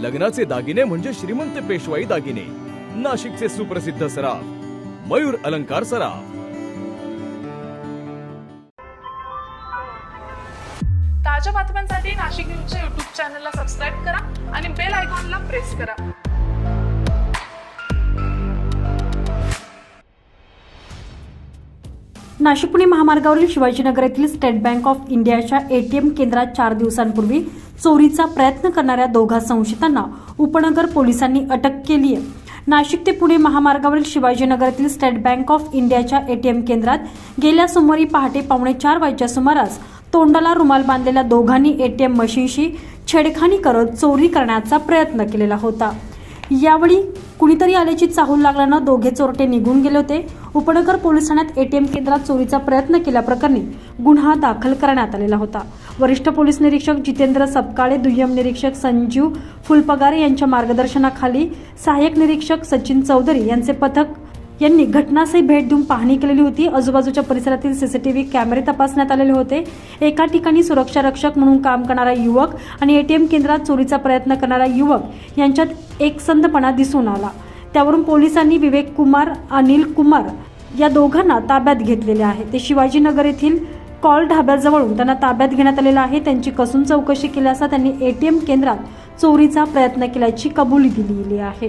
लग्नाचे दागिने म्हणजे श्रीमंत पेशवाई दागिने. नाशिकचे सुप्रसिद्ध सराफ मयूर अलंकार सराफ. ताज्या बातम्यांसाठी नाशिक न्यूजच्या युट्यूब चॅनलला सबस्क्राईब करा आणि बेल आयकॉनला प्रेस करा. नाशिक पुणे महामार्गावरील शिवाजीनगर येथील स्टेट बँक ऑफ इंडियाच्या एटीएम केंद्रात चार दिवसांपूर्वी चोरीचा प्रयत्न करणाऱ्या दोघा संशयितांना उपनगर पोलिसांनी अटक केली आहे नाशिक ते पुणे महामार्गावरील शिवाजीनगरातील स्टेट बँक ऑफ इंडियाच्या एटीएम केंद्रात गेल्या सोमवारी पहाटे पावणे चार वाजच्या सुमारास तोंडाला रुमाल बांधलेल्या दोघांनी एटीएम मशीनशी छेडखानी करत चोरी करण्याचा प्रयत्न केलेला होता. यावेळी कुणीतरी आल्याची चाहूल लागल्यानं दोघे चोरटे निघून गेले होते. उपनगर पोलीस ठाण्यात एटीएम केंद्रात चोरीचा प्रयत्न केल्याप्रकरणी गुन्हा दाखल करण्यात आलेला होता. वरिष्ठ पोलीस निरीक्षक जितेंद्र सपकाळे दुय्यम निरीक्षक संजीव फुलपगारे यांच्या मार्गदर्शनाखाली सहाय्यक निरीक्षक सचिन चौधरी यांचे पथक यांनी घटनास्थळी भेट देऊन पाहणी केलेली होती. आजूबाजूच्या परिसरातील सीसीटीव्ही कॅमेरे तपासण्यात आलेले होते. एका ठिकाणी सुरक्षा रक्षक म्हणून काम करणारा युवक आणि एटीएम केंद्रात चोरीचा प्रयत्न करणारा युवक यांच्यात एकसंधपणा दिसून आला. त्यावरून पोलिसांनी विवेक कुमार अनिल कुमार या दोघांना ताब्यात घेतलेले आहे. ते शिवाजीनगर येथील कॉल ढाब्याजवळून त्यांना ताब्यात घेण्यात आलेलं आहे. त्यांची कसून चौकशी केली असता त्यांनी एटीएम केंद्रात चोरीचा प्रयत्न केल्याची कबुली दिलेली आहे.